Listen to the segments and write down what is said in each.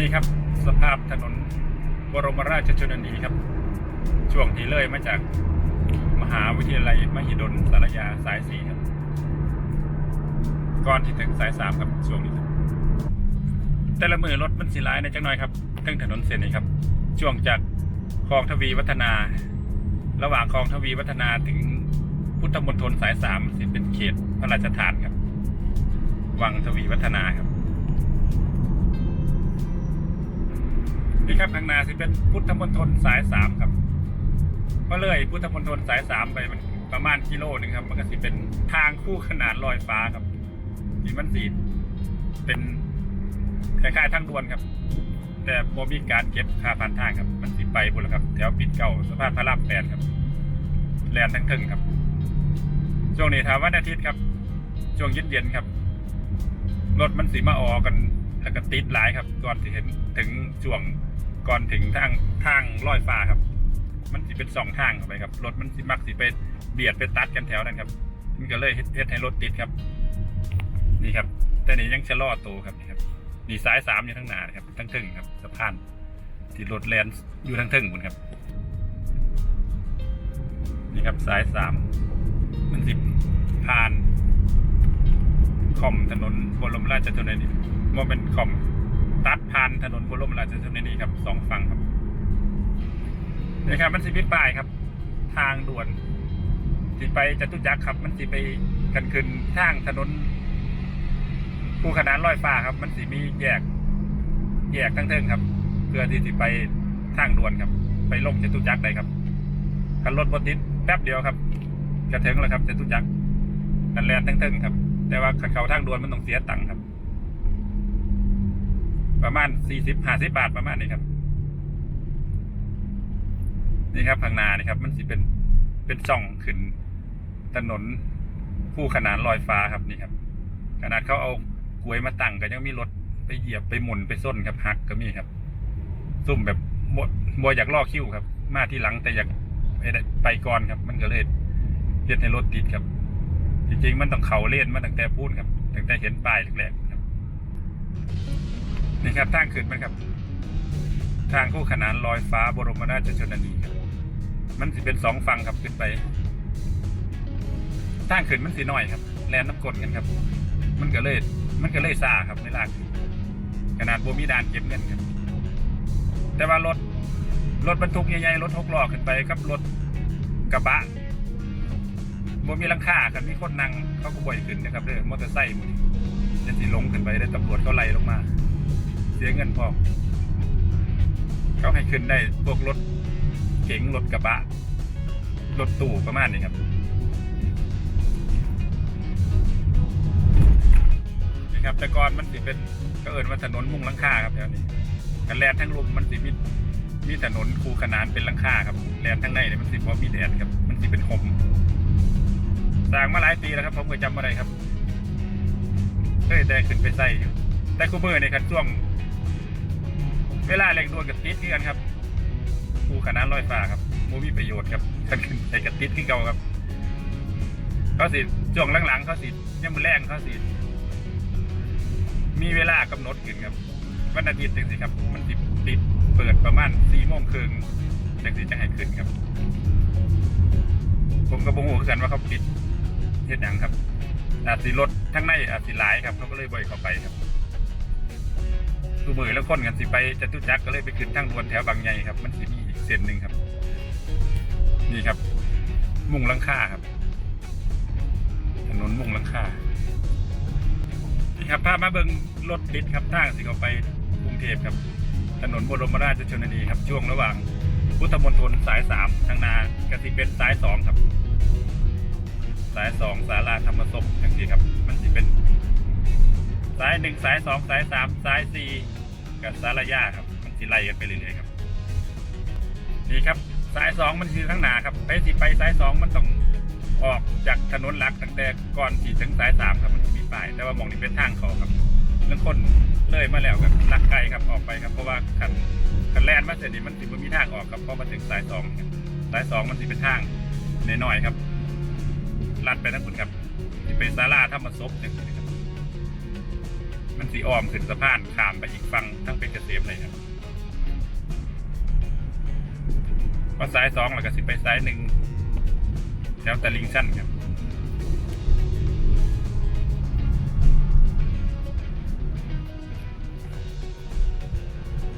นี่ครับสภาพถนนบรมราชชนนีครับ ช่วงที่เลยมาจากมหาวิทยาลัยมหิดลสารยาสายสี่ครับ ก่อนที่ถึงสายสามครับช่วงนี้ครับ แต่ละมือรถมันสีร้ายในจังน้อยครับทั้งถนนเส้นนี้ครับ ช่วงจากคลองทวีวัฒนา ระหว่างคลองทวีวัฒนาถึงพุทธมณฑลสายสามสิเป็นเขตพระราชทานครับ วังทวีวัฒนาครับ นี่ครับข้างนาสิเป็นพุทธมณฑลสายสามครับก็เลยพุทธมณฑลสายสามไปมันประมาณกิโลหนึ่งครับ มันก็สิเป็นทางคู่ขนานลอยฟ้าครับที่มันสีเป็นคล้ายๆทางด่วนครับ แต่โมมีการเก็บค่าผ่านทางครับ มันสิไปบุญแล้วครับแถวปิดเก่าสภาพพระรามแปดครับแลนทั้งทึงครับช่วงนี้ถามวันอาทิตย์ครับ ช่วงเย็นๆครับรถมันสีมาออกกันแล้วก็ติดหลายครับก่อนที่เห็นถึงช่วง ก่อนถึงทางทางลอยฟ้าครับ มันสิเป็นสองทางเข้าไปครับรถมันสิมักสิไปเบียดไปตัดกันแถวนั้นครับ มันก็เลยเฮ็ดให้รถติดครับ นี่ครับ แต่นี่ยังชะลอตัวครับนี่ครับนี่สายสามอยู่ทั้งหน้าครับทั้งทึ่งครับสะพานที่รถแลนอยู่ทั้งทึ่งคุณครับ นี่ครับสายสามมันสิผ่านคอมถนนบรมราชชนนีโมเป็นคอม ตัดผ่านถนนบรมราชชนนีครับสองฝั่งครับนี่ครับมันสิพิป้ายครับ ทางด่วนสิไปจตุจักรครับ มันสิไปกันขึ้นทางถนนคู่ขนานลอยฟ้าครับ มันสิมีแยก แยกทั้งเทิงครับ เพื่อที่สิไปทางด่วนครับ ไปลงจตุจักรได้ครับคันรถบนติดแป๊บเดียวครับจะถึงแล้วครับจตุจักรกันแลนทั้งเทิงครับ แต่ว่าขันเขาทางด่วนมันต้องเสียตังค์ครับ ประมาณสี่สิบห้าสิบบาทประมาณนี้ครับ นี่ครับข้างหน้านี่ครับ มันสิเป็นเป็นช่องขึ้นถนนคู่ขนานลอยฟ้าครับนี่ครับ ขนาดเขาเอากล้วยมาตั้งก็ยังมีรถไปเหยียบไปหมุนไปส้นครับหักก็มีครับ ซุ่มแบบบบัวอยากล่อคิ้วครับ มาที่หลังแต่อยากไปได้ไปก่อนครับ มันก็เลยเฮ็ดให้รถติดครับ จริงๆ มันต้องเขาเล่นมาตั้งแต่พูดครับตั้งแต่เห็นป้ายแรกๆครับ นี่ครับทางขึ้นมันครับ ทางคู่ขนานลอยฟ้าบรมราชชนนีครับ มันสิเป็นสองฝั่งครับขึ้นไป ทางขึ้นมันสีน้อยครับแลนน้ำกลกันครับ มันก็เลยมันก็เลยซาครับไม่ลากขนาดโบมีดานเก็บเงินครับ แต่ว่ารถรถบรรทุกใหญ่ๆรถหกล้อขึ้นไปกับรถกระบะบ่มีลังคากันมีคนนั่งเขาก็บ่อยขึ้นนะครับเด้องมอเตอร์ไซค์มดนี่จะสิลงขึ้นไปได้ตำรวจเขาไล่ลงมา สียเงินพอเขาให้ขึ้นได้พวกรถเก๋งรถกระบะ รถตู้ประมาณนี้ครับนี่ครับ แต่ก่อนมันสิเป็นก็เอินว่าถนนมุ่งลังคาครับแถวนี้กันแลนทั้งลุมมันสิมีมีถนนคูขนานเป็นลังคาครับแลนทั้งในเนี่ยมันสิพอมีแดดครับ มันสิเป็นหมสร้างมาหลายปีแล้วครับ ผมก็จำมาได้ครับเคยแต่ขึ้นไปใส่อยู่แต่คูเมอในคันช่วง เวลาเร่งด่วนกับติดที่กันครับภูขนานลอยฟ้าครับมูมีประโยชน์ครับคันขึ้นไปกับติดที่เก่าครับ เขาสิช่วงหลังๆเขาสิยังมือแรงเขาสิมีเวลากำหนดขึ้นครับวันอาทิตย์จังสิครับ มันติดติดเปิดประมาณสี่โมงครึ่งจังสิจะให้ขึ้นครับ ผมก็บ่ฮู้คือกันว่าเขาปิดเฮ็ดหยังครับอาจสิรถทั้งในอาจสิหลายครับเขาก็เลยบ่อยเข้าไปครับ ดูมือแล้วคนกันสิไปจตุจักรก็เลยไปขึ้นทางด่วนแถวบางใหญ่ครับ มันสิมีอีกเส้นหนึ่งครับ นี่ครับ มุ่งลังคาครับ ถนนมุ่งลังคานี่ครับพามาเบิงรถติดครับทางสิเขาไปกรุงเทพครับ ถนนบรมราชชนนีครับ ช่วงระหว่างพุทธมณฑลสายสามทางนากสิเป็นสายสองครับ สายสองสาราธรรมศพทั้งสี่ครับ มันจะเป็นสายหนึ่งสายสองสายสามสายสี่ กับสารยาครับ มันสิไล่กันไปเรื่อยๆครับ นี่ครับสายสองมันคือข้างหน้าครับไปสิไปสายสองมันต้องออกจากถนนหลักตั้งแต่ก่อนที่ถึงสายสามครับมันมีป้ายแต่ว่ามองนี่เป็นทางเขาครับแล้วคนเลยมาแล้วครับลักไกลครับออกไปครับเพราะว่าคันคันแลนมาเสร็จนี่มันสิบ่มีทางออกครับพอมาถึงสายสองครับสายสองมันสิเป็นทางน้อยๆครับลัดไปทั้งหมดครับสิเป็นศาลาธรรมศพอย่างนี้ครับ มันสีอ้อมขึ้นสะพานข้ามไปอีกฝั่งทั้งเป็นเกษมเลยครับพอซ้ายสองแล้วก็สิไปซ้ายหนึ่งแถวตะลิงชันครับ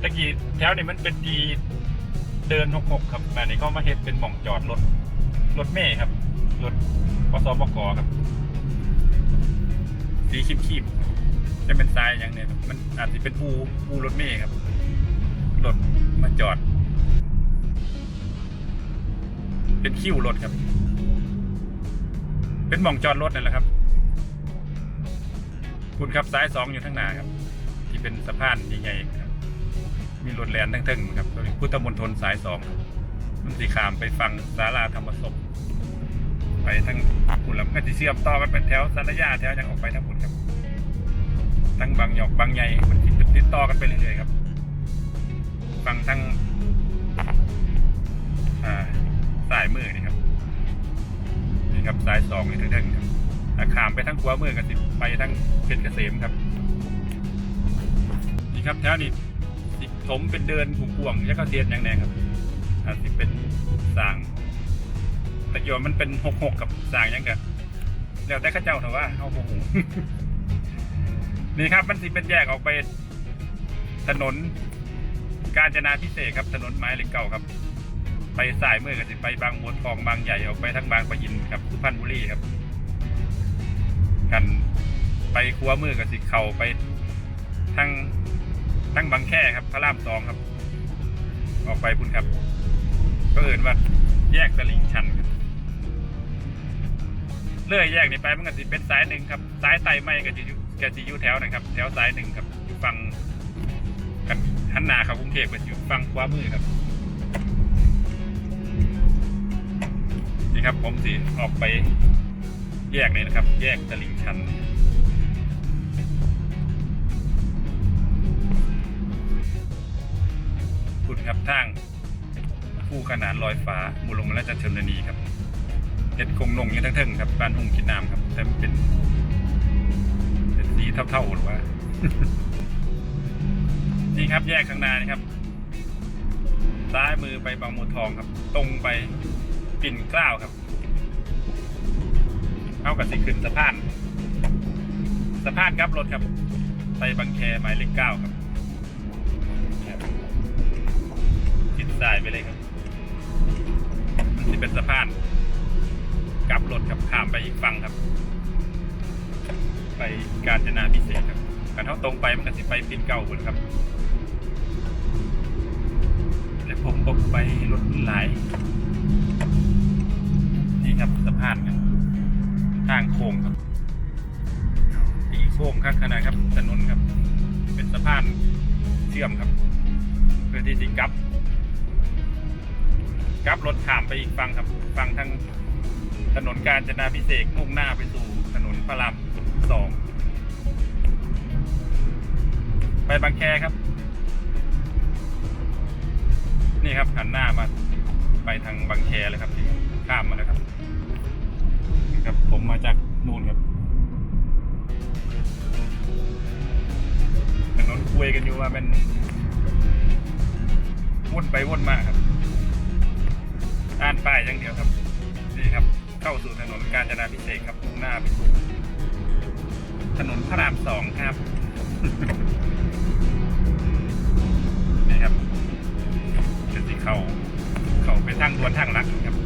ตะกี้แถวนี้มันเป็นทีเดินหกหกครับมานี่ก็มาเฮ็ดเป็นหม่องจอดรถรถเมย์ครับรถปสบกครับสีขีบขีบๆ จะเป็นทรายอย่างเนี้ยมันอาจจะเป็นภูภูรถเมย์ครับรถมาจอด เป็นคิวรถครับ เป็นหม่องจอดรถนั่นแหละครับ คุณครับซ้ายสองอยู่ข้างหน้าครับ ที่เป็นสะพานใหญ่ๆครับ มีรถแลนทั้งทึ่งครับตัวนี้พุทธมณฑลสายสองมันสีขามไปฟังศาลาธรรมศพไปทั้งคุณแล้วก็จะเชื่อมต่อกันเป็นแถวสารยาแถวยังออกไปทั้งหมด ทั้งบางหยอกบางใหญ่มันติดติดต่อกันไปเรื่อยๆครับฟังทั้งสายมือนี่ครับนี่ครับสายสองนี่ทึ่งๆครับถ้าขามไปทั้งขวามือกันสิไปทั้งเพชรเกษมครับนี่ครับแถวนี้สิผมเป็นเดินผูกพ่วงยักษ์เทียนอย่างแน่ครับอาจจะเป็นสางแต่โยมมันเป็นหกหกกับสางยังกันแล้วแต่ข้าเจ้าเถอะว่าเอาโมโห นี่ครับมันสิเป็นแยกออกไปถนน กาญจนาพิเศษกครับ ถนนไม้เหล็กเก่าครับ ไปสายมือกันสิไปบางบัวทองบางใหญ่ออกไปทั้งบางปะอินครับสุพรรณบุรีครับ กันไปคัวมือกันสิเข่าไปทั้งตั้งบางแค่ครับพระรามสองครับ ออกไปพุ่นครับ ก็เอินว่าแยกตลิ่งชันครับเลื่อยแยกนี้ไปมันก็สิเป็นสายหนึ่งครับ สายไตไม่ก็จะอยู่ ก็จะอยู่แถวนะครับแถวสายหนึ่งครับอยู่ฝั่งกันหันหนาเขากรุงเทพก็อยู่ฝั่งขวามือครับนี่ครับผมสิออกไปแยกนี้นะครับ แยกตลิ่งชันคุณครับทางผู้ขนานลอยฟ้ามูลงและจันเชนนีครับเห็ดคงนงอยังทั้งเทิงครับบ้านหุ่งกินน้ำครับแต่เป็น เป็นสีเท่าๆหรือว่า นี่ครับแยกข้างหน้านี่ครับซ้ายมือไปบางมูทองครับ ตรงไปปิ่นเกล้าวครับ เอากับสิขึ้นสะพานสะพานครับรถครับ ไปบางแคหมายเลขเก้าครับชิดซ้ายไปเลยครับมันจะเป็นสะพานกลับรถครับข้ามไปอีกฝั่งครับ ไปกาญจนาพิเศษครับกันเท่าตรงไปมันก็สิไปปินเก่าคนครับ แต่ผมบอกไปรถหลายนี่ครับสะพานครับทางโค้งครับตีโค้งครับขนาดครับถนนครับ เป็นสะพานเชื่อมครับ เพื่อที่จะกลับกลับรถข้ามไปอีกฝั่งครับฝั่งทางถนนกาญจนาพิเศษมุ่งหน้าไปสู่ถนนพระราม สองไปบางแคครับ นี่ครับหันหน้ามาไปทางบางแคเลยครับที่ข้ามมาแล้วครับนี่ครับผมมาจากนู่นครับถนนคุยกันอยู่ว่าเป็นวนไปวนมาครับอ่านป้ายอย่างเดียวครับ นี่ครับ เข้าสู่ถนนกาญจนาพิเศษกครับมุ่งหน้าไปสู่ ถนนพระรามสองครับ นี่ครับเป็นที่เขาเขาไปทางด่วนทางลักครับ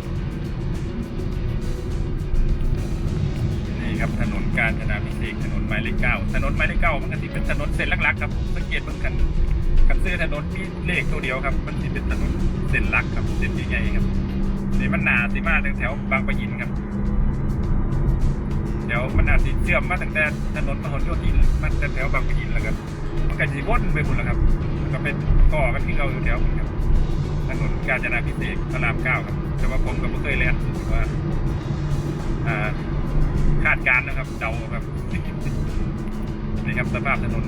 นี่ครับถนนกาญจนาพิเศษถนนหมายเลขเก้าถนนหมายเลขเก้ามันก็ที่เป็นถนนเส้นลักๆครับสังเกตเบางคันคันซื้อถนนมีเลขตัวเดียวครับ มันจะเป็นถนนเส้นลักครับเส้นใหญ่ๆครับนี่มันหนาสิมาตั้งแถวบางปะอินครับ วมันอาจจะเชื่อมมาตั้งแต่ถนนพหลโยธินมันแต่แถวบางปะอินแล้วครับมันก็จะวนไปหมดแล้วครับก็เป็นก่อกันที่เราอยู่แถวนี้ครับถนนกาญจนาพิเศษกพระรามเก้าครับ แต่ว่าผมก็ไม่เคยเล่นถือว่าคาดการณ์นะครับเดาครับนี่ครับสภาพถนน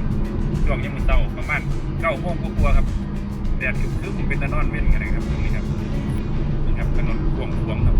ช่วงยังมือเตาประมาณเก้าโมงกว่าๆครับแดดคึ้มเป็นตะนอนเว้นกันนะครับตรงนี้ครับนี่ครับถนนควงควงๆครับ